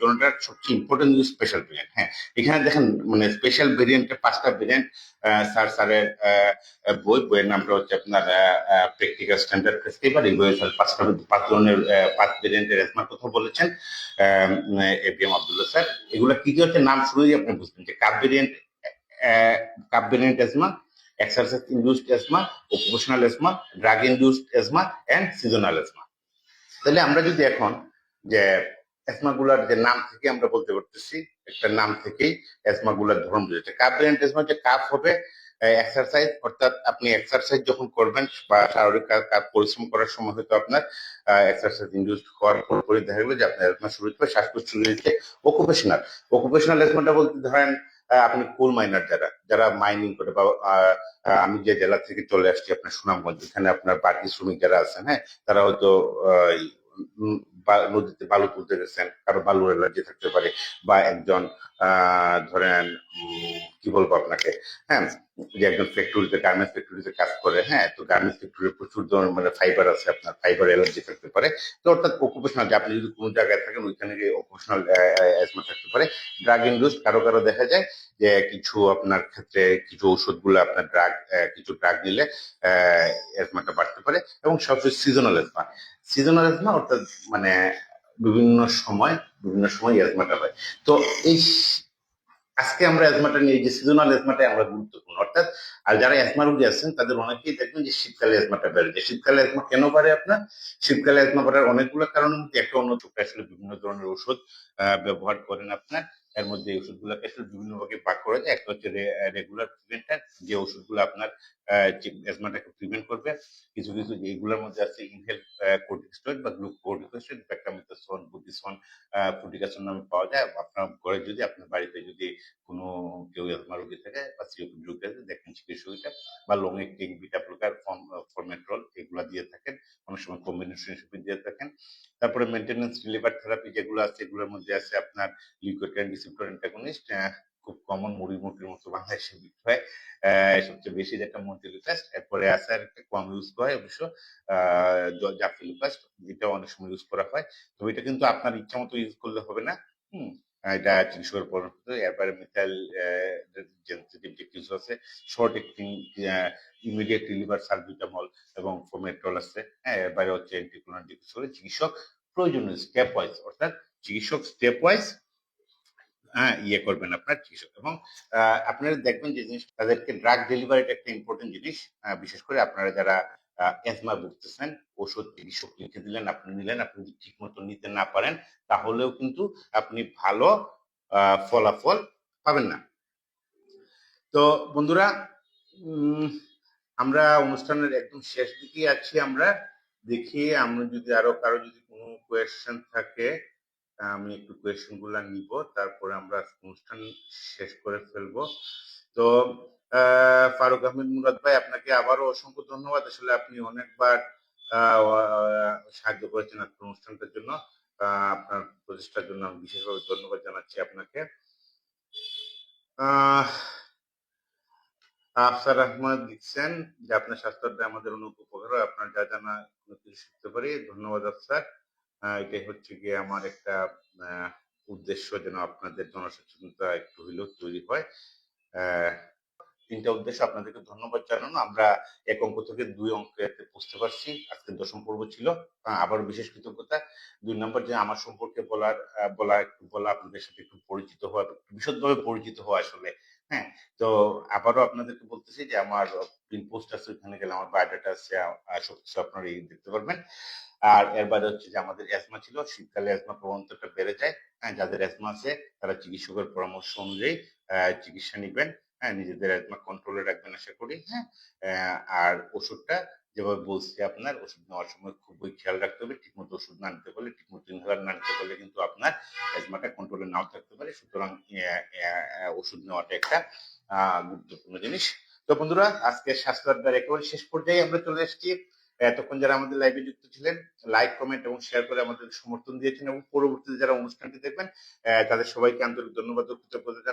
কোনটা সবচেয়ে important special variant হ্যাঁ। এখানে দেখেন মানে স্পেশাল পাঁচটা ভেরিয়েন্ট স্যার স্যারের বই, বইয়ের নামটা হচ্ছে আপনার প্র্যাকটিক্যাল স্ট্যান্ডার্ড প্রেসক্রিবার এই বইয়ে স্যার পাঁচটা, পাঁচ ধরনের পাঁচ ভেরিয়েন্টের কথা বলেছেন এ বি এম স্যার। এগুলো কি কি হচ্ছে নাম শুনেই আপনি বুঝবেন যে cough variant cough variant asthma exercise induced asthma occupational asthma drug induced asthma and seasonal asthma তাহলে আমরা যদি এখন যে এসমাগুলার যে নাম থেকে আমরা বলতে পারতেছি, একটা নাম থেকেই এসমাগুলার ধরন কাপ ভেরিয়েন্ট এসমা যে কাপ হবে এক্সারসাইজ অর্থাৎ আপনি এক্সারসাইজ যখন করবেন বা শারীরিক কাজ পরিশ্রম করার সময় হয়তো আপনার এক্সারসাইজ ইন্ডিউস হওয়ার পরে দেখা গেলো যে আপনার এসমা শুরু শ্বাসকষ্ট শুরু হচ্ছে অকুপেশনাল অকুপেশনাল এসমাটা বলতে ধরেন আপনি কোল মাইনার যারা যারা মাইনিং করে বা আমি যে জেলা থেকে চলে আসছি আপনার সুনামগঞ্জ, এখানে আপনার বাকি শ্রমিক যারা আছেন হ্যাঁ তারা হয়তো নদীতে বালু তুলতে গেছেন, কারও বালুর অ্যালার্জি থাকতে পারে বা একজন ধরেন কি বলব আপনাকে হ্যাঁ যে একজন ফ্যাক্টরিতে গার্মেন্টস ফ্যাক্টরিতে কাজ করে হ্যাঁ তো গার্মেন্টস ফ্যাক্টরি প্রচুর ধরনের মানে ফাইবার আছে আপনার ফাইবার অ্যালার্জি থাকতে পারে, তো অর্থাৎ অকুপেশনাল যে আপনি যদি কোনো জায়গায় থাকেন, ওইখানে গিয়ে অকুপেশনাল অ্যাজমা থাকতে পারে ড্রাগ ইন্ডিউস কারও কারও দেখা যায় যে কিছু আপনার ক্ষেত্রে কিছু ওষুধগুলো আপনার ড্রাগ কিছু ড্রাগ নিলে অ্যাজমাটা বাড়তে পারে এবং সবচেয়ে সিজনাল অ্যাজমা সিজনাল অ্যাজমা অর্থাৎ মানে বিভিন্ন সময় বিভিন্ন সময় অ্যাজমাটা হয়। তো এই আজকে আমরা অ্যাজমাটা নিয়ে যে সিজনাল অ্যাজমাটা আমরা গুরুত্বপূর্ণ। অর্থাৎ, আর যারা অ্যাজমা রোগী আছেন, তাদের অনেকেই দেখবেন যে শীতকালে অ্যাজমাটা বেড়ে যায়। শীতকালে অ্যাজমা কেন বাড়ে আপনার? শীতকালে অ্যাজমা বাড়ার অনেকগুলো কারণের মধ্যে একটা অন্য চোখে আসলে বিভিন্ন ধরনের ওষুধ ব্যবহার করেন আপনার। এর মধ্যে এই ওষুধগুলোকে আসলে বিভিন্ন ভাগে ভাগ করা যায় একটা হচ্ছে রেগুলার প্রিভেন্টার যে ওষুধগুলো আপনার অ্যাজমাটাকে প্রিভেন্ট করবে, কিছু কিছু যে এগুলোর মধ্যে আছে ইনহেল কোর্টিকস্টেরয়েড বা গ্লুকোকর্টিকস্টেরয়েড ব্যাকটামিথাসন বুটিসন ফ্লুটিকাসন নামে পাওয়া যায়। আপনার ঘরে যদি, আপনার বাড়িতে যদি কোনো কেউ অ্যাজমা রোগী থাকে বা সিওপি রোগী আছে দেখেন চিকিৎসকটা বা long acting beta blocker formoterol এগুলো দিয়ে থাকেন। অনেক সময় কম্বিনেশন হিসেবে দিয়ে থাকেন। তারপরে মেনটেন্যান্স লিভার থেরাপি যেগুলো আছে, এগুলোর মধ্যে আছে আপনার লিউকোট্রাইন রিসেপ্টর অ্যান্টাগনিস্ট খুব কমন মুড়ি মুটির মতো বাংলাদেশে বিক্রি হয়। সবচেয়ে বেশি যেটা মন্টিলিকাস্ট এরপরে আছে আর একটা কম ইউজ হয় অবশ্য জাফিলুকাস্ট যেটা অনেক সময় ইউজ করা হয়। তো এটা কিন্তু আপনার ইচ্ছা মতো ইউজ করলে হবে না। হুম। এটা চিকিৎসকের পরামর্শ এরপরে মিথাইল জেনসিটিভ আছে। Short acting immediate reliever salbutamol এবং ফোমেট্রল আছে। হ্যাঁ এর বাইরে হচ্ছে অ্যান্টিকুলার যে কিছু চিকিৎসক প্রয়োজনীয় স্টেপ ওয়াইজ অর্থাৎ চিকিৎসক স্টেপ ওয়াইজ হ্যাঁ ইয়ে করবেন আপনার চিকিৎসক। এবং আপনারা দেখবেন যে জিনিস তাদেরকে ড্রাগ ডেলিভারিটা একটা ইম্পর্টেন্ট জিনিস বিশেষ করে আপনারা যারা এজমা ভুগতেছেন ওষুধ চিকিৎসক লিখে দিলেন, আপনি নিলেন, আপনি যদি ঠিক মতো নিতে না পারেন, তাহলেও কিন্তু আপনি ভালো ফলাফল পাবেন না। তো বন্ধুরা আমরা অনুষ্ঠানের একদম শেষ দিকে আছি আমরা। দেখি আমরা যদি আরও কারও যদি কোনো কোয়েশ্চেন থাকে আমি একটু কোয়েশ্চেনগুলা নিব, তারপরে আমরা অনুষ্ঠান শেষ করে ফেলব। তো ফারুক আহমেদ মুরাদ ভাই আপনাকে আবারও অসংখ্য ধন্যবাদ। আসলে আপনি অনেকবার সাহায্য করেছেন আজকের অনুষ্ঠানটার জন্য। আপনার প্রচেষ্টার জন্য আমি বিশেষভাবে ধন্যবাদ জানাচ্ছি আপনাকে। আফসার আহমদ লিখছেন যে আপনার স্বাস্থ্যটা আমাদের অনেক উপকার হয়। আপনার যা জানা কিছু শিখতে পারি। ধন্যবাদ আফসার। এটাই হচ্ছে গিয়ে আমার একটা উদ্দেশ্য যেন আপনাদের জনসচেতনতা একটু হইলেও তৈরি হয়। আহ, তিনটা উদ্দেশ্য আপনাদেরকে ধন্যবাদ জানানো। আমরা এক অঙ্ক থেকে দুই অঙ্কে বুঝতে পারছি। আজকে দশম পর্ব ছিল। আবার বিশেষ কৃতজ্ঞতা। দুই নম্বর যে আমার সম্পর্কে বলার বলা, একটু বলা আপনাদের সাথে একটু পরিচিত হওয়া বিশদভাবে পরিচিত হওয়া আসলে হ্যাঁ? তো আবারও আপনাদেরকে বলতেছি যে আমার পোস্ট আছে ওখানে গেলে আমার বায়োডাটা আছে আপনারা এই দেখতে পারবেন। আর এর বাইরে হচ্ছে যে আমাদের অ্যাজমা ছিল, শীতকালে অ্যাজমা প্রবণতাটা বেড়ে যায়। হ্যাঁ যাদের অ্যাজমা আছে, তারা চিকিৎসকের পরামর্শ অনুযায়ী চিকিৎসা নিবেন। হ্যাঁ নিজেদের অ্যাজমা কন্ট্রোলে রাখবেন আশা করি হ্যাঁ? আর ওষুধটা যেভাবে বলছি আপনার, ওষুধ নেওয়ার সময় খুবই খেয়াল রাখতে হবে, ঠিকমতো ওষুধ না নিতে পারলে, ঠিকমতো ইনহেলার না নিতে পারলে কিন্তু আপনার অ্যাজমাটা কন্ট্রোলে নাও থাকতে পারে। সুতরাং ওষুধ নেওয়াটা একটা গুরুত্বপূর্ণ জিনিস। তো বন্ধুরা, আজকে স্বাস্থ্য আড্ডার একেবারে শেষ পর্যায়ে আমরা চলে এসেছি। এতক্ষণ যারা আমাদের লাইভে যুক্ত ছিলেন লাইক কমেন্ট এবং শেয়ার করে আমাদের সমর্থন দিয়েছেন এবং পরবর্তীতে যারা অনুষ্ঠানটি দেখবেন তাদের সবাইকে আন্তরিক ধন্যবাদ ও কৃতজ্ঞতা।